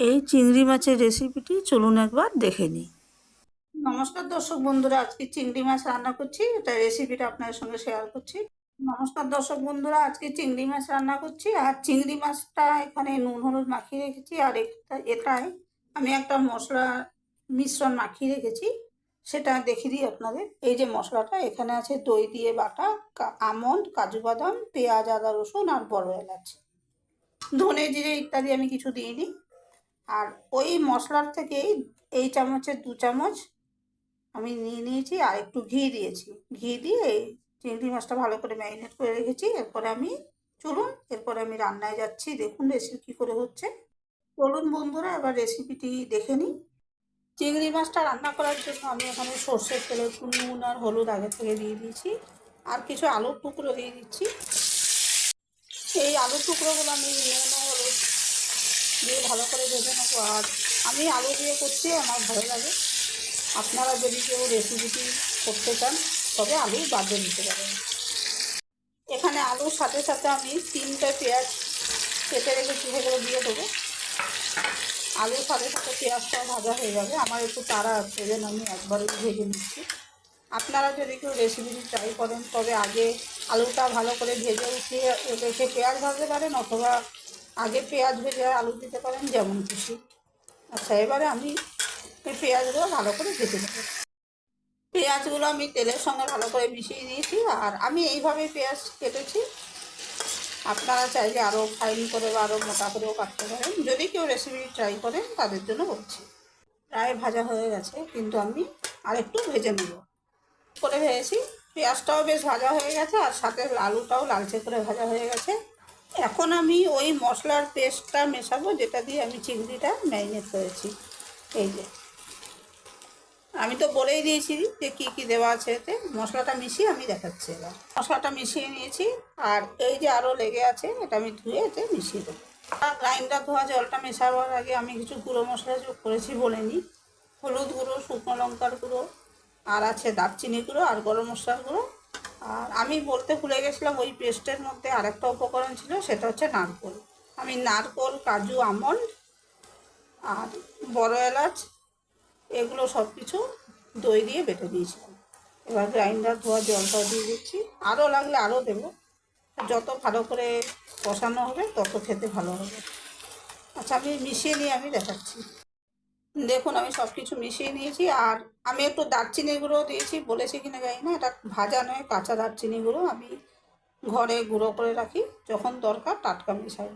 এই চিংড়ি মাছের রেসিপিটি চলুন একবার দেখে নিই। নমস্কার দর্শক বন্ধুরা, আজকে চিংড়ি মাছ রান্না করছি। এটা রেসিপিটা আপনাদের সঙ্গে শেয়ার করছি। নমস্কার দর্শক বন্ধুরা, আজকে চিংড়ি মাছ রান্না করছি। আর চিংড়ি মাছটা এখানে নুন, হলুদ মাখিয়ে রেখেছি। আর এটা- এটায় আমি একটা মশলা মিশ্রণ মাখিয়ে রেখেছি। সেটা দেখিয়ে দিই আপনাদের। এই যে মশলাটা, এখানে আছে দই দিয়ে বাটা আমন্ড, কাজু বাদাম, পেঁয়াজ, আদা রসুন আর বড় এলাচ। ধনে জিরে ইত্যাদি আমি কিছু দিইনি আর ওই মশলার থেকেই এই চামচের দু চামচ আমি নিয়ে নিয়েছি আর একটু ঘি দিয়েছি। ঘি দিয়ে চিংড়ি মাছটা ভালো করে ম্যারিনেট করে রেখেছি। এরপরে আমি, চলুন, এরপরে আমি রান্নায় যাচ্ছি। দেখুন রেসিপি কী করে হচ্ছে। চলুন বন্ধুরা, এবার রেসিপিটি দেখে নিই। চিংড়ি মাছটা রান্না করার জন্য আমি এখানে সর্ষের তেলে, একটু নুন আর হলুদ আগে থেকে দিয়ে দিয়েছি। আর কিছু আলুর টুকরো দিয়ে দিচ্ছি। এই আলুর টুকরোগুলো আমি নুন দিয়ে ভালো করে ভেজে নেব। আর আমি আলু দিয়ে করছি, আমার ভালো লাগে। আপনারা যদি কেউ রেসিপিটি করতে চান, তবে আলু বাদে নিতে পারেন। এখানে আলুর সাথে সাথে আমি তিনটে পেঁয়াজ কেটে রেখেছি সেগুলো দিয়ে দেবো। আলুর সাথে সাথে পেঁয়াজটাও ভাজা হয়ে যাবে। আমার একটু তাড়া আছে, যেন আমি একবারে ভেজে নিচ্ছি। আপনারা যদি কেউ রেসিপিটি ট্রাই করেন, তবে আগে আলুটা ভালো করে ভেজে উঠিয়ে রেখে পেঁয়াজ ভাজতে পারেন অথবা আগে পেঁয়াজ ভেজে আলু দিতে পারেন, যেমন খুশি। আচ্ছা এবারে আমি পেঁয়াজগুলো ভালো করে ভেজে নেব। পেঁয়াজগুলো আমি তেলের সঙ্গে ভালো করে মিশিয়ে দিয়েছি, আর আমি এইভাবে পেঁয়াজ কেটেছি। আপনারা চাইলে আরও ফাইন করে বা আরও মোটা করেও কাটতে পারেন। যদি কেউ রেসিপি ট্রাই করেন, তাদের জন্য বলছি প্রায় ভাজা হয়ে গেছে, কিন্তু আমি আরেকটু ভেজে নেব। করে ভেজেছি। পেঁয়াজটাও বেশ ভাজা হয়ে গেছে, আর সাথে আলুটাও লালচে করে ভাজা হয়ে গেছে। এখন আমি ওই মশলার পেস্টটা মেশাবো, যেটা দিয়ে আমি চিংড়িটা ম্যারিনেট করেছি। এই যে। আমি তো বলেই দিয়েছি যে কী কী দেওয়া আছে এতে। মশলাটা মিশিয়ে আমি দেখাচ্ছি এবার। মশলাটা মিশিয়ে নিয়েছি, আর এই যে আরও লেগে আছে, এটা আমি ধুয়ে এতে মিশিয়ে দেবো। আর গ্রাইন্ডার ধোয়া জলটা মেশাবার আগে আমি কিছু গুঁড়ো মশলা যোগ করেছি বলে নিই হলুদ গুঁড়ো, শুকনো লঙ্কার গুঁড়ো, আর আছে দারচিনি গুঁড়ো, আর গরম মশলার গুঁড়ো। আর আমি বলতে ভুলে গেছিলাম, ওই পেস্টের মধ্যে আরেকটা উপকরণ ছিল, সেটা হচ্ছে নারকোল। আমি নারকোল, কাজু, আমন্ড আর বড় এলাচ এগুলো সব কিছু দই দিয়ে বেটে দিয়েছিলাম। এবার গ্রাইন্ডার ধোয়া জলটাও দিয়ে দিচ্ছি। আরও লাগলে আরও দেবো। যত ভালো করে কষানো হবে, তত খেতে ভালো হবে। আচ্ছা আমি মিশিয়ে নিয়ে আমি দেখাচ্ছি। দেখুন, আমি সব কিছু মিশিয়ে নিয়েছি আর আমি একটু দারচিনি গুঁড়ো দিয়েছি। বলেছি কিনা জানি না, এটা ভাজা নয়, কাঁচা দারচিনি গুঁড়ো। আমি ঘরে গুঁড়ো করে রাখি, যখন দরকার টাটকা মিশাই।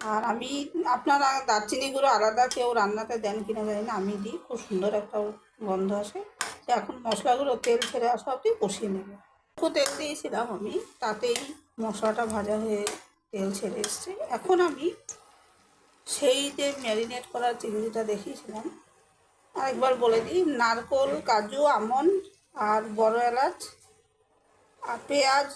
আর আমি, আপনারা দারচিনি গুঁড়ো আলাদা কেউ রান্নাতে দেন কিনা জানি না, আমি দিই। খুব সুন্দর একটা গন্ধ আসে। এখন মশলাগুলো, তেল ছেড়ে আসা অবধি কষিয়ে নেব। একটু তেল দিয়েছিলাম আমি, তাতেই মশলাটা ভাজা হয়ে তেল ছেড়ে এসছে। এখন আমি সেই যে ম্যারিনেট করা চিংড়িটা দেখিয়েছিলাম, আরেকবার বলে দিই, নারকোল, কাজু আমন্ড আর বড় এলাচ আর পেঁয়াজ,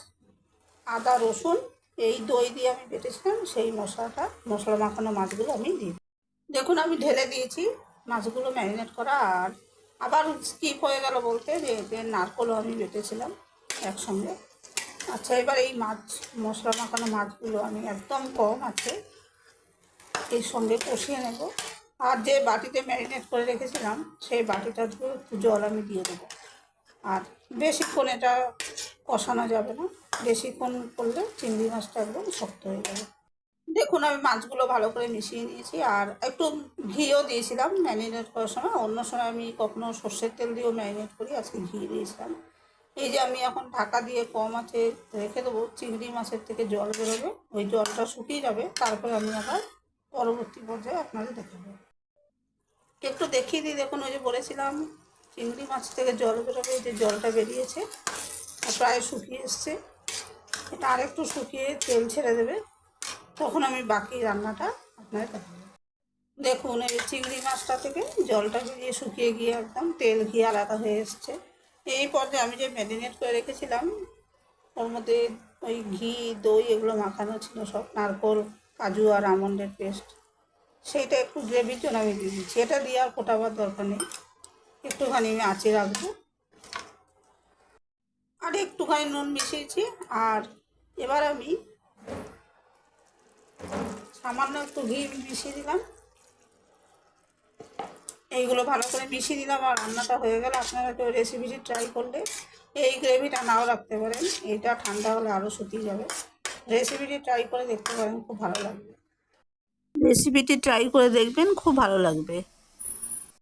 আদা, রসুন, এই দই দিয়ে আমি বেটেছিলাম, সেই মশলাটা, মশলা মাখানো মাছগুলো আমি দিই দেখুন, আমি ঢেলে দিয়েছি মাছগুলো ম্যারিনেট করা আর আবার স্কিপ হয়ে গেল বলতে যে যে নারকোলও আমি বেটেছিলাম একসঙ্গে। আচ্ছা এবার এই মাছ, মশলা মাখানো মাছগুলো আমি একদম কম আছে। এর সঙ্গে কষিয়ে নেব। আর যে বাটিতে ম্যারিনেট করে রেখেছিলাম, সেই বাটিটা ধরে একটু জল আমি দিয়ে দেবো। আর বেশিক্ষণ এটা কষানো যাবে না। বেশিক্ষণ করলে চিংড়ি মাছটা একদম শক্ত হয়ে যাবে। দেখুন, আমি মাছগুলো ভালো করে মিশিয়ে নিয়েছি। আর একটু ঘিও দিয়েছিলাম ম্যারিনেট করার সময়। অন্য সময় আমি কখনো সর্ষের তেল দিয়েও ম্যারিনেট করি, আজকে ঘি দিয়েছিলাম। এই যে আমি এখন ঢাকা দিয়ে কম আছে রেখে দেবো, চিংড়ি মাছের থেকে জল বেরোবে, ওই জলটা শুকিয়ে যাবে। তারপরে আমি আবার পরবর্তী পর্যায়ে আপনাদের দেখাবো। একটু দেখিয়ে দিই, দেখুন, ওই যে বলেছিলাম, চিংড়ি মাছ থেকে জল বেরোবে যে জলটা বেরিয়েছে প্রায় শুকিয়ে এসছে। এটা আরেকটু শুকিয়ে তেল ছেড়ে দেবে, তখন আমি বাকি রান্নাটা আপনাদের দেখাবো। দেখুন, এই চিংড়ি মাছটা থেকে জলটা বেরিয়ে শুকিয়ে গিয়ে একদম তেল ঘি আলাদা হয়ে এসছে। এই পর্যায়ে আমি যে ম্যারিনেট করে রেখেছিলাম, ওর মধ্যে ওই ঘি, দই এগুলো মাখানো ছিল সব, নারকোল কাজু আর আমন্ডের পেস্ট। সেইটা একটু গ্রেভির জন্য আমি দিয়ে দিচ্ছি। এটা দিয়ে আর ফোটাবার দরকার নেই। একটুখানি আমি আঁচে রাখব। আর একটুখানি নুন মিশিয়েছি। আর এবার আমি সামান্য একটু ঘি মিশিয়ে দিলাম। এইগুলো ভালো করে মিশিয়ে দিলাম আর রান্নাটা হয়ে গেলে আপনারা একটু রেসিপিটি ট্রাই করলে এই গ্রেভিটা নাও রাখতে পারেন। এটা ঠান্ডা হলে আরও শুকিয়ে যাবে। রেসিপিটি ট্রাই করে দেখতে পারেন, খুব ভালো লাগবে। রেসিপিটি ট্রাই করে দেখবেন, খুব ভালো লাগবে।